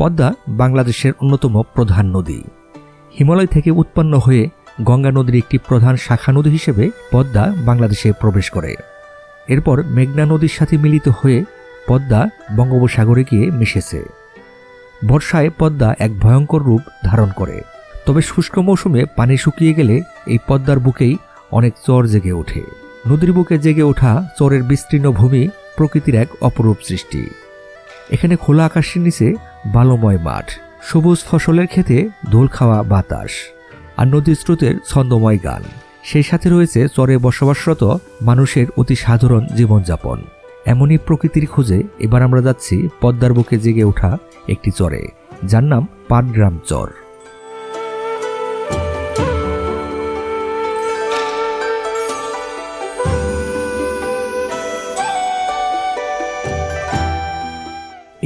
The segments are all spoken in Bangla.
পদ্মা বাংলাদেশের অন্যতম প্রধান নদী। হিমালয় থেকে উৎপন্ন হয়ে গঙ্গা নদীর একটি প্রধান শাখা নদী হিসেবে পদ্মা বাংলাদেশে প্রবেশ করে। এরপর মেঘনা নদীর সাথে মিলিত হয়ে পদ্মা বঙ্গোপসাগরে গিয়ে মিশেছে। বর্ষায় পদ্মা এক ভয়ঙ্কর রূপ ধারণ করে। তবে শুষ্ক মৌসুমে পানি শুকিয়ে গেলে এই পদ্মার বুকেই অনেক চর জেগে ওঠে। নদীর বুকে জেগে ওঠা চরের বিস্তীর্ণ ভূমি প্রকৃতির এক অপরূপ সৃষ্টি। এখানে খোলা আকাশের নিচে বালময় মাঠ, সবুজ ফসলের খেতে দোল খাওয়া বাতাস, আর নদীর স্রোতের ছন্দময় গান। সেই সাথে রয়েছে চরে বসবাসরত মানুষের অতি সাধারণ জীবনযাপন। এমনই প্রকৃতির খোঁজে এবার আমরা যাচ্ছি পদ্মার বুকে জেগে ওঠা একটি চরে, যার নাম পাটগ্রাম চর।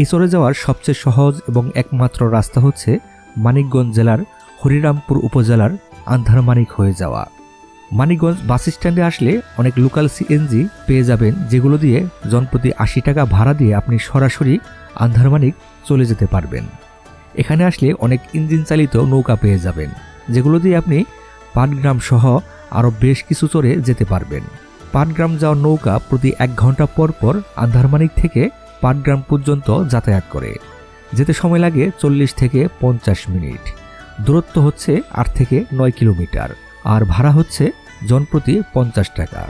এই চরে যাওয়ার সবচেয়ে সহজ এবং একমাত্র রাস্তা হচ্ছে মানিকগঞ্জ জেলার হরিরামপুর উপজেলার আন্ধারমানিক হয়ে যাওয়া। মানিকগঞ্জ বাস স্ট্যান্ডে আসলে অনেক লোকাল সিএনজি পেয়ে যাবেন, যেগুলো দিয়ে জনপ্রতি আশি টাকা ভাড়া দিয়ে আপনি সরাসরি আন্ধারমানিক চলে যেতে পারবেন। এখানে আসলে অনেক ইঞ্জিন চালিত নৌকা পেয়ে যাবেন, যেগুলো দিয়ে আপনি পাটগ্রাম সহ আরও বেশ কিছু চড়ে যেতে পারবেন। পাটগ্রাম যাওয়ার নৌকা প্রতি এক ঘণ্টা পর পর আন্ধারমানিক থেকে পাটগ্রাম পর্যন্ত যাতায়াত করে। যেতে সময় লাগে চল্লিশ থেকে পঞ্চাশ মিনিট। দূরত্ব হচ্ছে আট থেকে নয় কিলোমিটার। আর ভাড়া হচ্ছে জনপ্রতি পঞ্চাশ টাকা।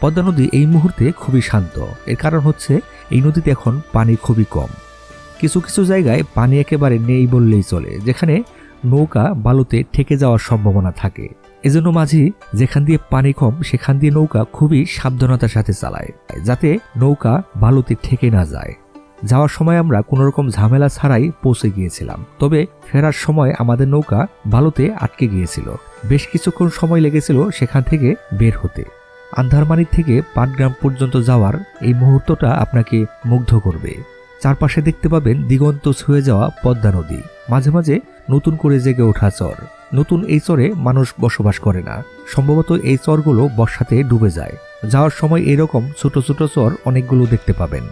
পদ্মা নদী এই মুহূর্তে খুবই শান্ত। এর কারণ হচ্ছে এই নদীতে এখন পানি খুবই কম। কিছু কিছু জায়গায় পানি একেবারে নেই বললেই চলে, যেখানে নৌকা বালুতে ঠেকে যাওয়ার সম্ভাবনা থাকে। এজন্য মাঝি যেখান দিয়ে পানি কম, সেখান দিয়ে নৌকা খুবই সাবধানতার সাথে চালায়, যাতে নৌকা বালুতে ঠেকে না যায়। যাওয়ার সময় আমরা কোনো রকম ঝামেলা ছাড়াই পৌঁছে গিয়েছিলাম, তবে ফেরার সময় আমাদের নৌকা বালুতে আটকে গিয়েছিল। বেশ কিছুক্ষণ সময় লেগেছিল সেখান থেকে বের হতে। আন্ধারমানিক থেকে পাটগ্রাম পর্যন্ত যাওয়ার এই মুহূর্তটা আপনাকে মুগ্ধ করবে। চারপাশে দেখতে পাবেন দিগন্ত ছুঁয়ে যাওয়া পদ্মা নদী। মাঝে মাঝে নতুন করে জেগে ওঠা চর। নতুন এই চরে মানুষ বসবাস করে না। সম্ভবত এই চরগুলো বর্ষাতে ডুবে যায়। যাওয়ার সময় এরকম ছোট ছোট চর অনেকগুলো দেখতে পাবেন।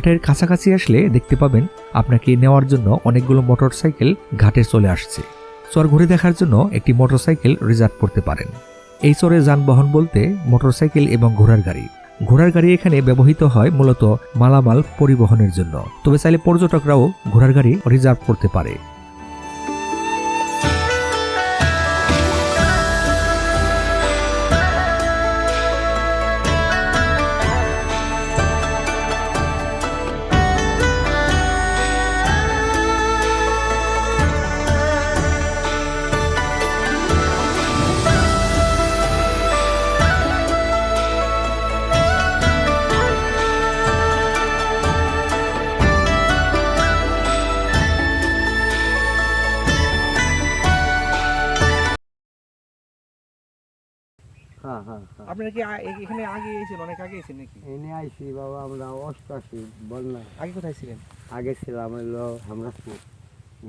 ঘাটের কাছাকাছি আসলে দেখতে পাবেন আপনাকে নেওয়ার জন্য অনেকগুলো মোটরসাইকেল ঘাটে চলে আসছে। চর ঘুরে দেখার জন্য একটি মোটরসাইকেল রিজার্ভ করতে পারেন। এই চরে যানবাহন বলতে মোটরসাইকেল এবং ঘোড়ার গাড়ি। ঘোড়ার গাড়ি এখানে ব্যবহৃত হয় মূলত মালামাল পরিবহনের জন্য। তবে চাইলে পর্যটকরাও ঘোড়ার গাড়ি রিজার্ভ করতে পারে। কি এখানে আগে এসেছেন অনেক আগে এসেছেন নাকি? এনে আইসি বাবা আমরা অষ্টআশি বন্যা। আগে কোথায় ছিলেন? আগে ছিলাম হলো হামরাজপুর।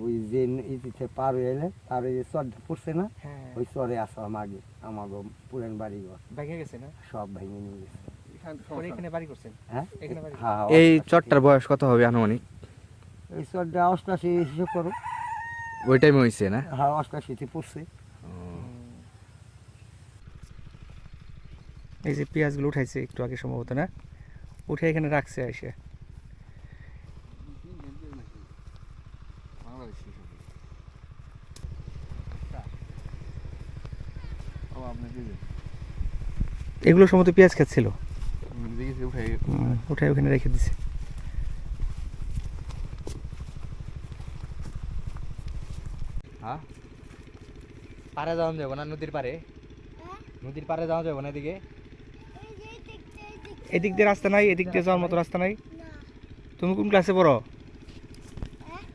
ওই যে ইতিতে পার হয়ে এলে তার ওই যে পড়ছে না হ্যাঁ। ওই চরে আসলাম আগে আমার পুরান বাড়ি ঘর ব্যাগে গেছে না? সব ভেঙে নিয়ে গেছে। বাড়ি করছেন? হ্যাঁ? এখানে হ্যাঁ এই। চরটার বয়স কত হবে আনুমানিক? এই চরটা অষ্টআশি হিসেব করো। ওই টাইমে হয়েছে না? হ্যাঁ অষ্টআশিতে পড়ছে। এই যে পেঁয়াজগুলো উঠাইছে একটু আগে সম্ভবত না? উঠে এখানে রাখছে এসে এগুলো সম্ভবত পেঁয়াজ খাচ্ছিল। উঠে ওখানে রেখে দিছে। পারে যাওয়া যাব না নদীর পারে নদীর পারে যাওয়া যাব না এদিকে? এদিক দিয়ে রাস্তা নাই এদিক দিয়ে যাওয়ার মতো রাস্তা নাই। তুমি কোন ক্লাসে পড়ো?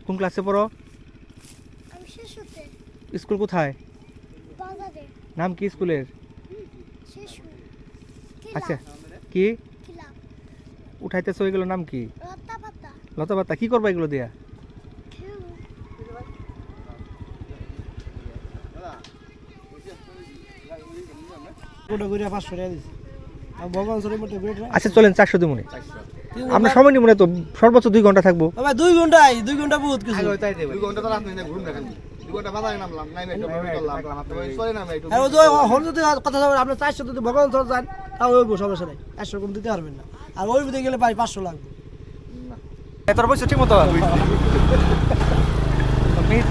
কোন ক্লাসে পড়ো? স্কুল কোথায়? নাম কি স্কুলের? আচ্ছা কি? খিলাম উঠাইতেছো এগুলোর নাম কি? লতা পাতা কি করবা এগুলো দিয়া? পাঁচশো টাকা দিচ্ছে আচ্ছা চলেন চারশো দিমনে। আমরা সময় নিব না তো সর্বোচ্চ দুই ঘণ্টা থাকব। দুই ঘন্টায় দুই ঘণ্টা বহুত কিছু। তো আপনার চারশো যদি ভগবান সর যান তাও ওইব সমস্যা নেই। চারশো কম দিতে পারবেন না। আর ওই দিতে গেলে ভাই পাঁচশো লাগবে। তোর বয়স ঠিক মতো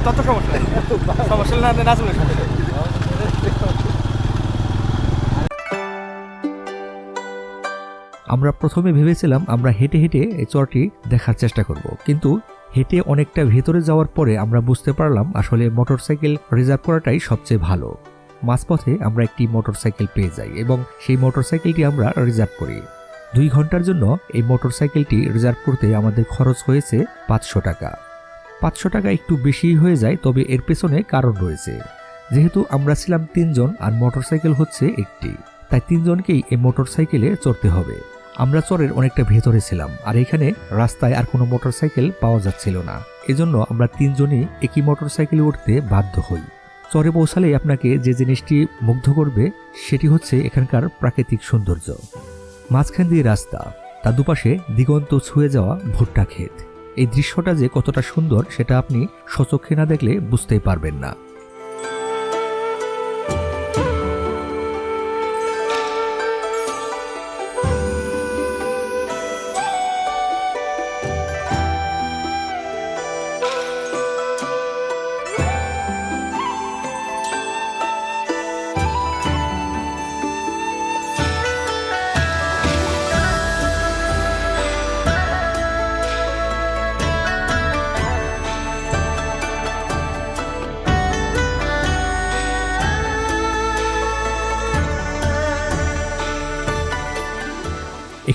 তত সমস্যা সমস্যা না না চলে আমরা প্রথমে ভেবেছিলাম আমরা হেঁটে হেঁটে এই চরটি দেখার চেষ্টা করব। কিন্তু হেঁটে অনেকটা ভেতরে যাওয়ার পরে আমরা বুঝতে পারলাম আসলে মোটরসাইকেল রিজার্ভ করাটাই সবচেয়ে ভালো। মাঝপথে আমরা একটি মোটরসাইকেল পেয়ে যাই এবং সেই মোটরসাইকেলটি আমরা রিজার্ভ করি। দুই ঘণ্টার জন্য এই মোটরসাইকেলটি রিজার্ভ করতে আমাদের খরচ হয়েছে পাঁচশো টাকা। পাঁচশো টাকা একটু বেশি হয়ে যায়, তবে এর পেছনে কারণ রয়েছে। যেহেতু আমরা ছিলাম তিনজন আর মোটরসাইকেল হচ্ছে একটি, তাই তিনজনকেই এই মোটরসাইকেলে চড়তে হবে। আমরা চরের অনেকটা ভেতরে ছিলাম, আর এখানে রাস্তায় আর কোনো মোটরসাইকেল পাওয়া যাচ্ছিল না। এজন্য আমরা তিনজনই একই মোটরসাইকেলে উঠতে বাধ্য হই। চরে পৌঁছালেই আপনাকে যে জিনিসটি মুগ্ধ করবে, সেটি হচ্ছে এখানকার প্রাকৃতিক সৌন্দর্য। মাঝখান দিয়ে রাস্তা, তার দুপাশে দিগন্ত ছুঁয়ে যাওয়া ভুট্টা ক্ষেত। এই দৃশ্যটা যে কতটা সুন্দর, সেটা আপনি সচক্ষে না দেখলে বুঝতেই পারবেন না।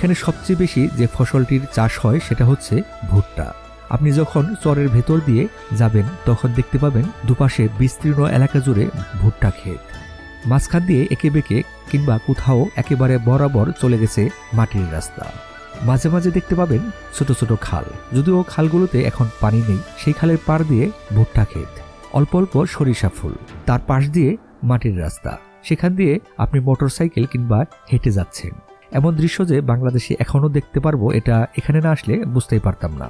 এখানে সবচেয়ে বেশি যে ফসলটির চাষ হয় সেটা হচ্ছে ভুট্টা। আপনি যখন চরের ভেতর দিয়ে যাবেন, তখন দেখতে পাবেন দুপাশে বিস্তীর্ণ এলাকা জুড়ে ভুট্টা ক্ষেত। মাঝখান দিয়ে একে বেঁকে কিংবা কোথাও একেবারে বরাবর চলে গেছে মাটির রাস্তা। মাঝে মাঝে দেখতে পাবেন ছোট ছোট খাল। যদিও খালগুলোতে এখন পানি নেই, সেই খালের পাড় দিয়ে ভুট্টা ক্ষেত। অল্প অল্প সরিষা ফুল, তার পাশ দিয়ে মাটির রাস্তা। সেখান দিয়ে আপনি মোটরসাইকেল কিংবা হেঁটে যাচ্ছেন। এমন দৃশ্য যে বাংলাদেশে এখনও দেখতে পারব এটা এখানে না আসলে বুঝতেই পারতাম না।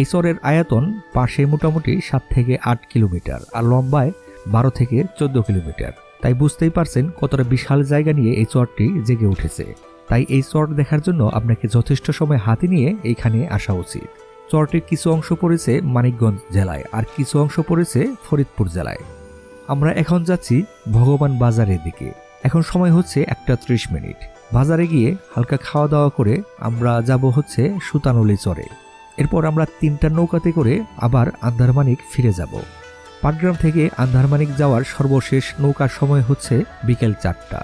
এই চরের আয়তন পাশে মোটামুটি সাত থেকে আট কিলোমিটার আর লম্বায় বারো থেকে চোদ্দ কিলোমিটার। তাই বুঝতেই পারছেন কতটা বিশাল জায়গা নিয়ে এই চরটি জেগে উঠেছে। তাই এই চর দেখার জন্য আপনাকে যথেষ্ট সময় হাতে নিয়ে এইখানে আসা উচিত। চরটির কিছু অংশ পড়েছে মানিকগঞ্জ জেলায় আর কিছু অংশ পড়েছে ফরিদপুর জেলায়। আমরা এখন যাচ্ছি ভগবান বাজারের দিকে। এখন সময় হচ্ছে একটা ত্রিশ মিনিট। বাজারে গিয়ে হালকা খাওয়া দাওয়া করে আমরা যাব হচ্ছে সুতানলি চরে। এরপর আমরা তিনটা নৌকাতে করে আবার আন্ধারমানিক ফিরে যাব। পাটগ্রাম থেকে আন্ধারমানিক যাওয়ার সর্বশেষ নৌকার সময় হচ্ছে বিকেল চারটা।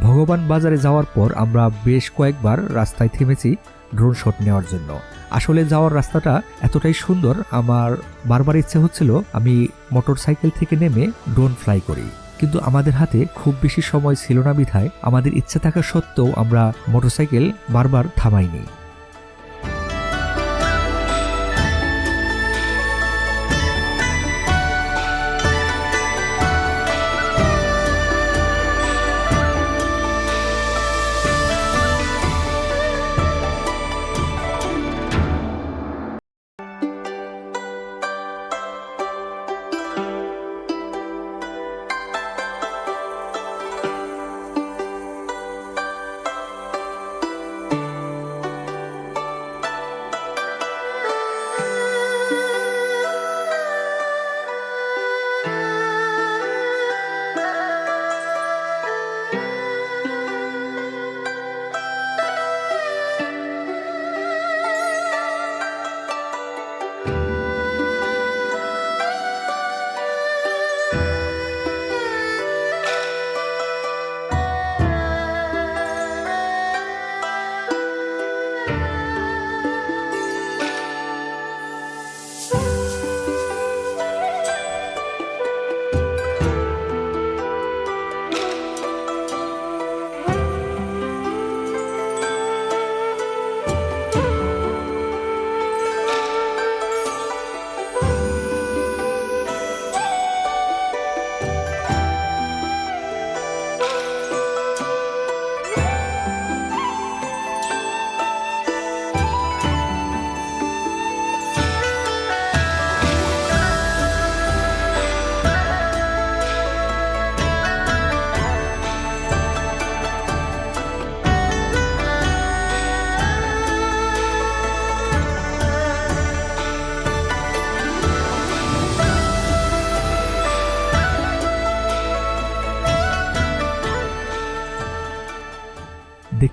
ভগবান বাজারে যাওয়ার পর আমরা বেশ কয়েকবার রাস্তায় থেমেছি ড্রোন শট নেওয়ার জন্য। আসলে যাওয়ার রাস্তাটা এতটাই সুন্দর, আমার বারবার ইচ্ছে হচ্ছিল আমি মোটর সাইকেল থেকে নেমে ড্রোন ফ্লাই করি। কিন্তু আমাদের হাতে খুব বেশি সময় ছিল না বিধায় আমাদের ইচ্ছে থাকা সত্ত্বেও আমরা মোটরসাইকেল বারবার থামাইনি।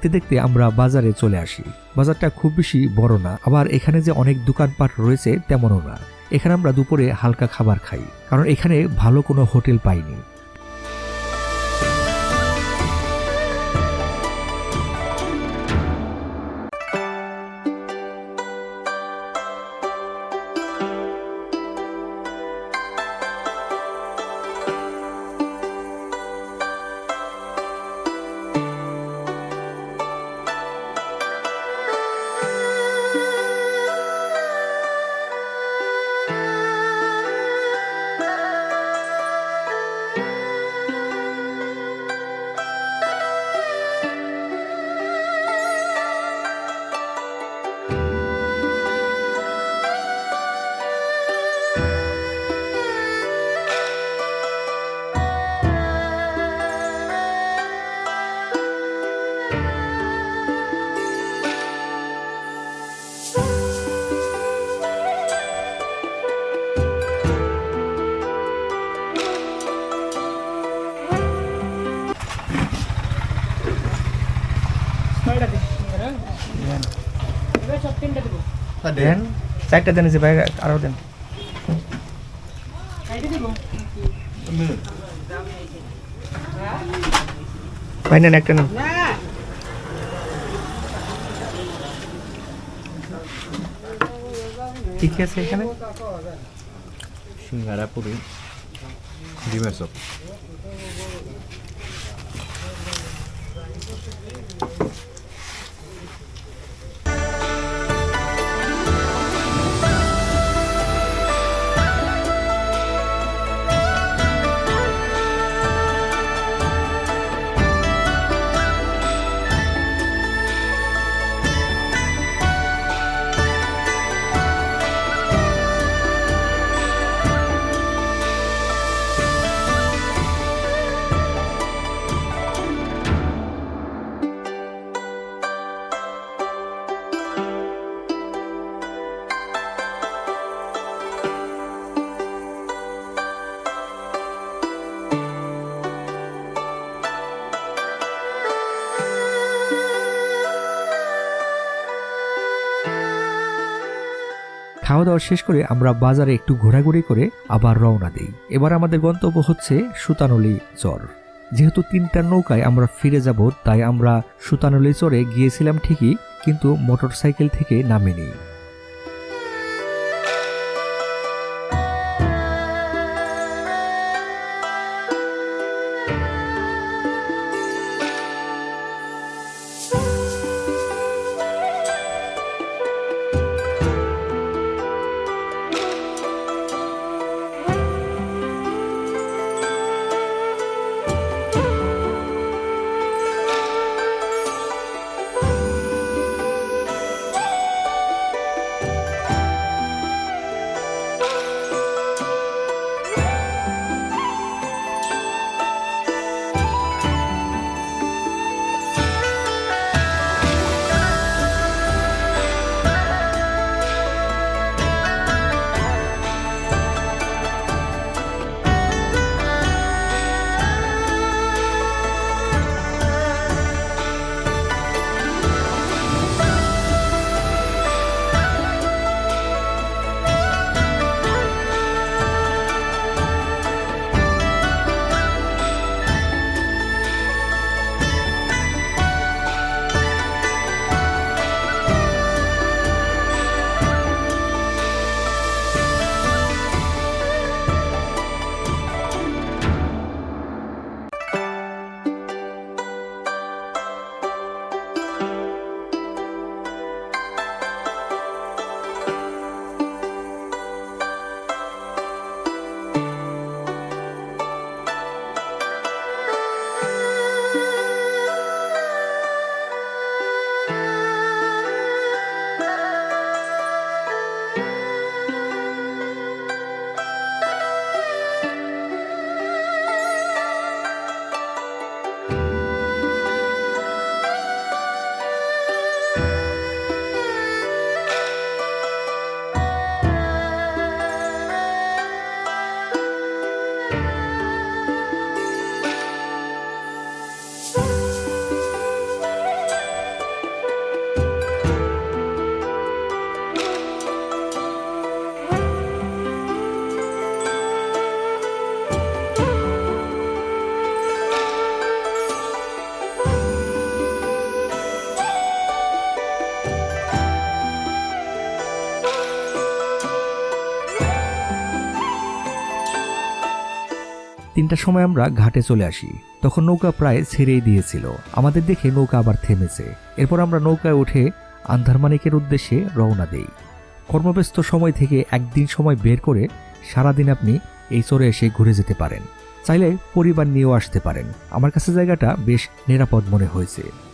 দেখতে দেখতে আমরা বাজারে চলে আসি। বাজারটা খুব বেশি বড় না, আবার এখানে যে অনেক দোকানপাট রয়েছে তেমনও না। এখানে আমরা দুপুরে হালকা খাবার খাই, কারণ এখানে ভালো কোনো হোটেল পাইনি। দেন চারটা দেন যে ভাই আরও দেন। ভাই নেন একটা নেন। কি কি আছে এখানে? সিঙ্গারা পুরি ডিমের চপ। খাওয়া দাওয়া শেষ করে আমরা বাজারে একটু ঘোরাঘুরি করে আবার রওনা দিই। এবার আমাদের গন্তব্য হচ্ছে সুতানলি চর। যেহেতু তিনটা নৌকায় আমরা ফিরে যাব, তাই আমরা সুতানলি চরে গিয়েছিলাম ঠিকই, কিন্তু মোটরসাইকেল থেকে নামিনি। তিনটার সময় আমরা ঘাটে চলে আসি। তখন নৌকা প্রায় ছেড়েই দিয়েছিল। আমাদের দেখে নৌকা আবার থেমেছে। এরপর আমরা নৌকায় উঠে আন্ধারমানিকের উদ্দেশ্যে রওনা দেই। কর্মব্যস্ত সময় থেকে একদিন সময় বের করে সারাদিন আপনি এই চরে এসে ঘুরে যেতে পারেন। চাইলে পরিবার নিয়েও আসতে পারেন। আমার কাছে জায়গাটা বেশ নিরাপদ মনে হয়েছে।